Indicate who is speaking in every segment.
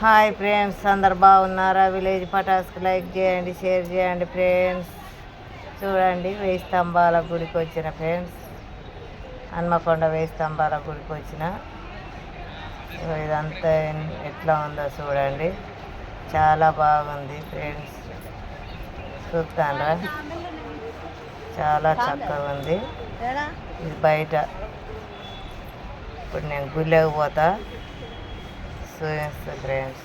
Speaker 1: Hi friends అందరు బాగున్నారా? Village పటాస్కి లైక్ చేయండి షేర్ చేయండి ఫ్రెండ్స్. చూడండి వేయి స్తంభాల గుడికి వచ్చిన ఫ్రెండ్స్. హన్మకొండ వేయి స్తంభాల గుడికి వచ్చిన. ఇదంతా ఎట్లా ఉందో చూడండి. చాలా బాగుంది ఫ్రెండ్స్. చూస్తారా చాలా చక్కగా ఉంది ఇది బయట. ఇప్పుడు నేను గుళ్ళకి పోతా. చూపిస్తా ఫ్రెండ్స్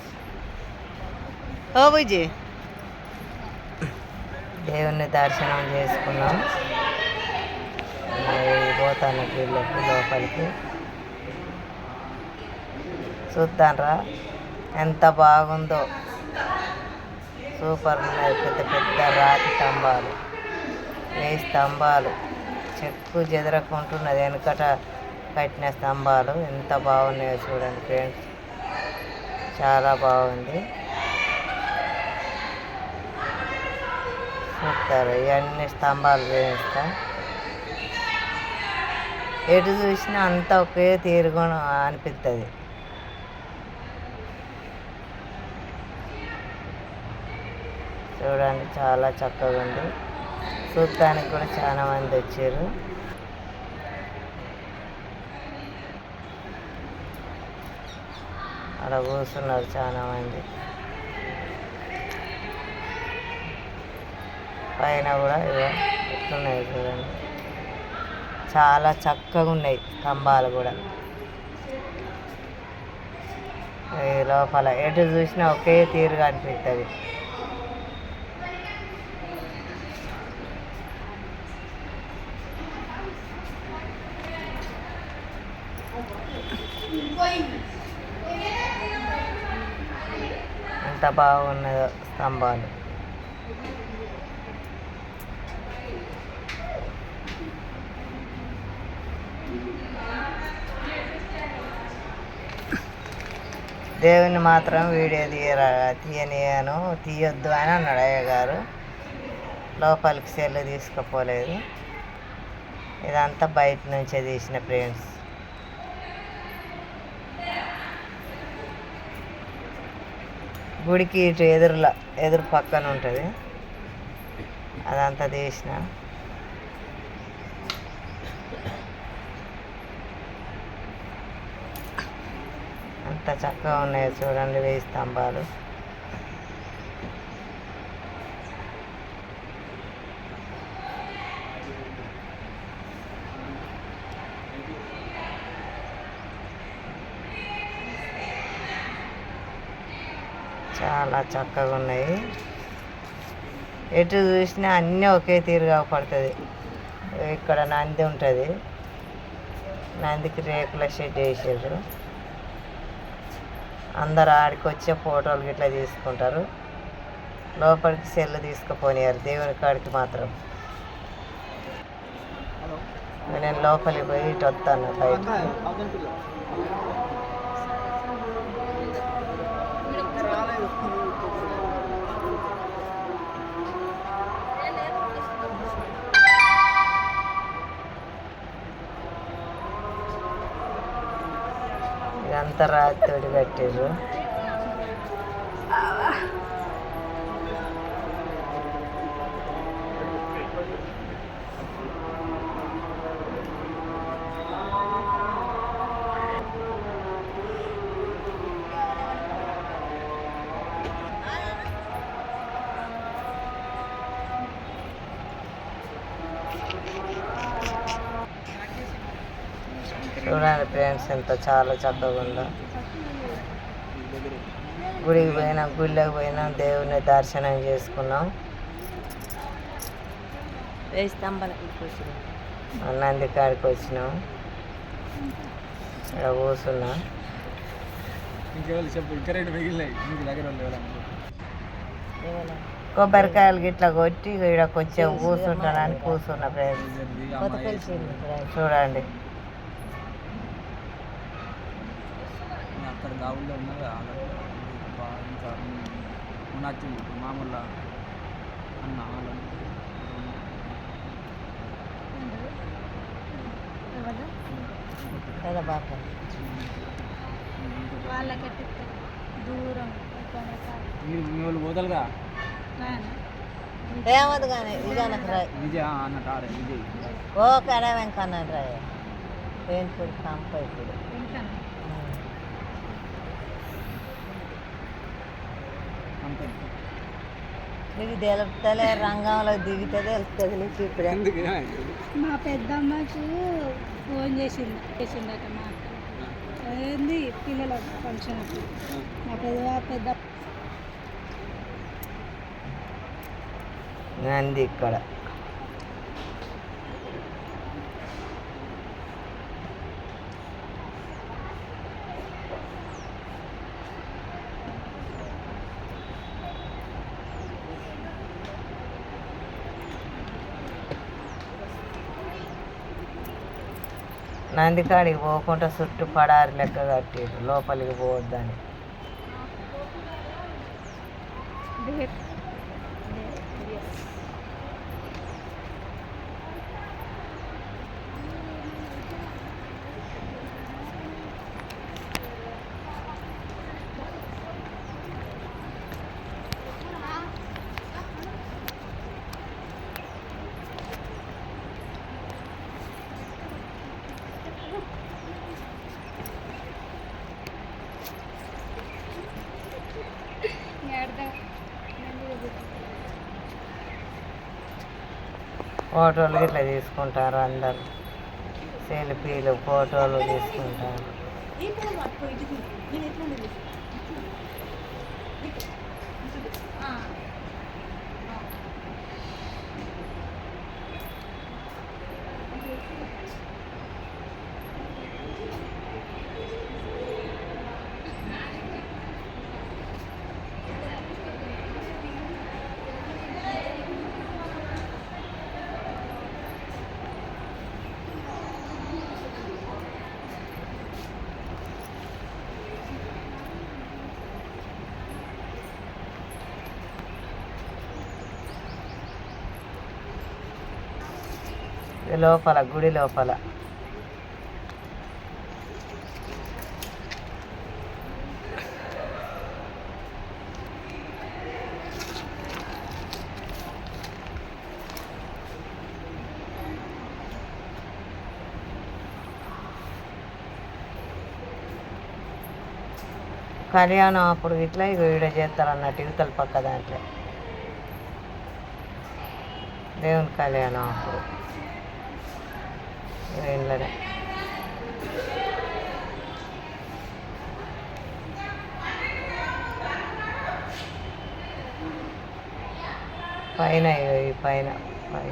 Speaker 2: ఓ బుజ్జి
Speaker 1: దేవుని దర్శనం చేసుకున్నాం పోతాను గుళ్ళకి లోపలికి చూద్దాంరా ఎంత బాగుందో సూపర్ ఉన్నాయి పెద్ద పెద్ద రాతి స్తంభాలు వేయి స్తంభాలు చెక్కు చెదరకుంటున్నది వెనకట కట్టిన స్తంభాలు ఎంత బాగున్నాయో చూడండి ఫ్రెండ్స్ చాలా బాగుంది. చూస్తారు ఇవన్నీ స్తంభాలు వేయిస్తా. ఎటు చూసినా అంతా ఒకే తీరుగా అనిపిస్తుంది చూడండి చాలా చక్కగా ఉంది చూడటానికి కూడా చాలా మంది వచ్చారు. అక్కడ కూర్చున్నారు చాలా మంది. పైన కూడా ఇగో చూడండి. చాలా చక్కగా ఉన్నాయి స్తంభాలు కూడా. ఈ లోపల ఎటు చూసినా ఒకే తీరుగా అనిపిస్తుంది ఎంత బాగున్నదో స్తంభాలు. దేవుని మాత్రం వీడియో తీయరా తీయనియను తీయొద్దు అని అన్నాడు అయ్య గారు లోపలికి సెల్లు తీసుకుపోలేదు. ఇదంతా బయట నుంచే తీసిన ఫ్రెండ్స్. గుడికి ఇటు ఎదురులా ఎదురు పక్కన ఉంటుంది. అదంతా తీసిన. అంత చక్కగా ఉన్నాయి చూడండి వేయి స్తంభాలు. చాలా చక్కగా ఉన్నాయి. ఎటు చూసినా అన్నీ ఒకే తీరుగా పడుతుంది. ఇక్కడ నంది ఉంటుంది. నందికి రేకుల షెడ్ వేసారు అందరు ఆడికి వచ్చే ఫోటోలు గిట్లా తీసుకుంటారు. లోపలికి సెల్ తీసుకుపోయారు దేవుని కాడికి మాత్రం. నేను లోపలికి పోయి ఇటు వస్తాను బయట అంత రాత్రోడి పెట్టారు చూడండి ఫ్రెండ్స్ ఎంత చాలా చక్కగా ఉందో. గుడికి పోయినాం గుళ్ళకి పోయినాం దేవుని దర్శనం చేసుకున్నాం. నంది కాడికి వచ్చినాం. ఇక్కడ కూర్చున్నా. కొబ్బరికాయలు గిట్లా కొట్టి ఇక్కడ కొంచెం కూర్చుంటానని కూర్చున్న ఫ్రెండ్స్. చూడండి.
Speaker 3: అక్కడ గావుల్లో ఉన్నారు ఇంకా నచ్చింది మామూలు అన్న ఇంకొక
Speaker 4: వాళ్ళకి
Speaker 3: మీరు
Speaker 1: ఏమదు కానీ విజయానికి రాయ్
Speaker 3: విజయ్ ఆ, అన్నట్టు ఆడే విజయ్.
Speaker 1: ఓ కడ వెంకన్న రాయ్ పేన్పూడి కంప ఇప్పుడు
Speaker 3: అంతే
Speaker 1: నీకు తెలుపుతలే రంగంలో దిగితే తెలుస్తుంది నీకు ఇప్పుడే?
Speaker 4: మా పెద్దమ్మకు ఫోన్ చేసింది చేసిందట మా ఏంది పిల్లల ఫంక్షన్ మా పెద్ద పెద్ద
Speaker 1: నంది ఇక్కడ. నందికాడికి పోకుండా చుట్టూ పడారి లెక్క కట్టిరు లోపలికి పోవద్దని. ఫోటోలు ఇట్లా తీసుకుంటారు అందరు. సెల్ఫీలు ఫోటోలు తీసుకుంటారు ఇది లోపల గుడి లోపల. కళ్యాణం అప్పుడు ఇట్లా ఇక వీడియో చేస్తారు అన్నట్టు యువతల పక్క దాంట్లో. దేవుని కళ్యాణం అప్పుడు. ఇంట్లోనే పైన ఇగో ఈ పైన పై